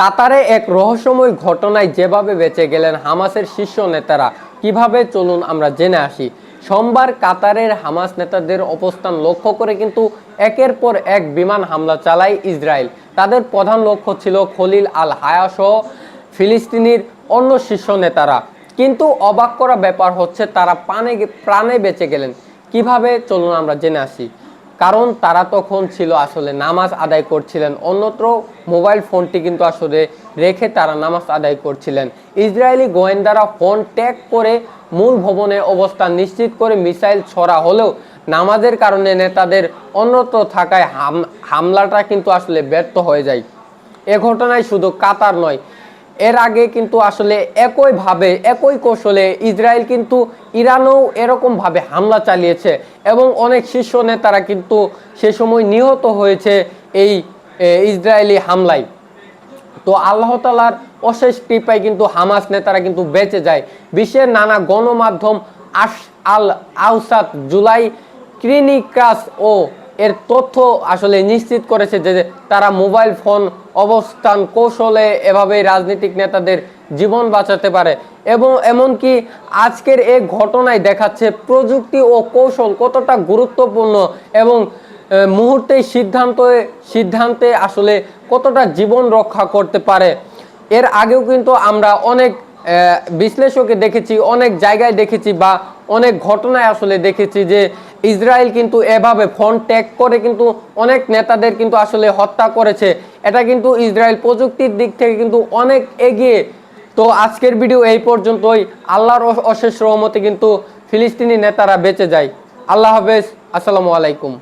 কাতারে এক রহস্যময় ঘটনায় যেভাবে বেঁচে গেলেন হামাসের শীর্ষ নেতারা, কীভাবে চলুন আমরা জেনে আসি। সোমবার কাতারের হামাস নেতাদের অবস্থান লক্ষ্য করে কিন্তু একের পর এক বিমান হামলা চালায় ইসরায়েল। তাদের প্রধান লক্ষ্য ছিল খলিল আল হায়া সহ ফিলিস্তিনির অন্য শীর্ষ নেতারা। কিন্তু অবাক করা ব্যাপার হচ্ছে, তারা পানে, প্রাণে বেঁচে গেলেন। কীভাবে চলুন আমরা জেনে আসি। কারণ তারা তখন ছিল আসলে নামাজ আদায় করছিলেন। অন্যত্র মোবাইল ফোনটি কিন্তু আসলে রেখে তারা নামাজ আদায় করছিলেন। ইসরায়েলি গোয়েন্দারা ফোন ট্যাগ করে মূল ভবনে অবস্থান নিশ্চিত করে মিসাইল ছড়া হলেও নামাজের কারণে নেতাদের অন্যত্র থাকায় হাম- হামলাটা কিন্তু আসলে ব্যর্থ হয়ে যায়। এ ঘটনায় শুধু কাতার নয় এর আগে কিন্তু আসলে একইভাবে একই কৌশলে ইসরায়েল কিন্তু ইরানও এরকমভাবে হামলা চালিয়েছে এবং অনেক শীর্ষ নেতারা কিন্তু সে সময় নিহত হয়েছে এই ইসরায়েলি হামলায়। তো আল্লাহ তালার অশেষ কৃপায় কিন্তু হামাস নেতারা কিন্তু বেঁচে যায়। বিশ্বের নানা গণমাধ্যম আস আল আউসাদ জুলাই ক্লিনিকাস ও এর তথ্য আসলে নিশ্চিত করেছে যে তারা মোবাইল ফোন, অবস্থান, কৌশলে এভাবেই রাজনৈতিক নেতাদের জীবন বাঁচাতে পারে। এবং এমনকি আজকের এই ঘটনায় দেখাচ্ছে প্রযুক্তি ও কৌশল কতটা গুরুত্বপূর্ণ এবং মুহূর্তে সিদ্ধান্ত, সিদ্ধান্তে আসলে কতটা জীবন রক্ষা করতে পারে। এর আগেও কিন্তু আমরা অনেক বিশ্লেষকে দেখেছি, অনেক জায়গায় দেখেছি বা অনেক ঘটনায় আসলে দেখেছি যে ইসরায়েল কিন্তু এভাবে ফোন ট্যাগ করে কিন্তু অনেক নেতাদের কিন্তু আসলে হত্যা করেছে। এটা কিন্তু ইসরায়েল প্রযুক্তির দিক থেকে কিন্তু অনেক এগিয়ে। তো আজকের ভিডিও এই পর্যন্তই। আল্লাহর অশেষ রহমতে কিন্তু ফিলিস্তিনি নেতারা বেঁচে যায়। আল্লাহ হাফেজ। আসসালামু আলাইকুম।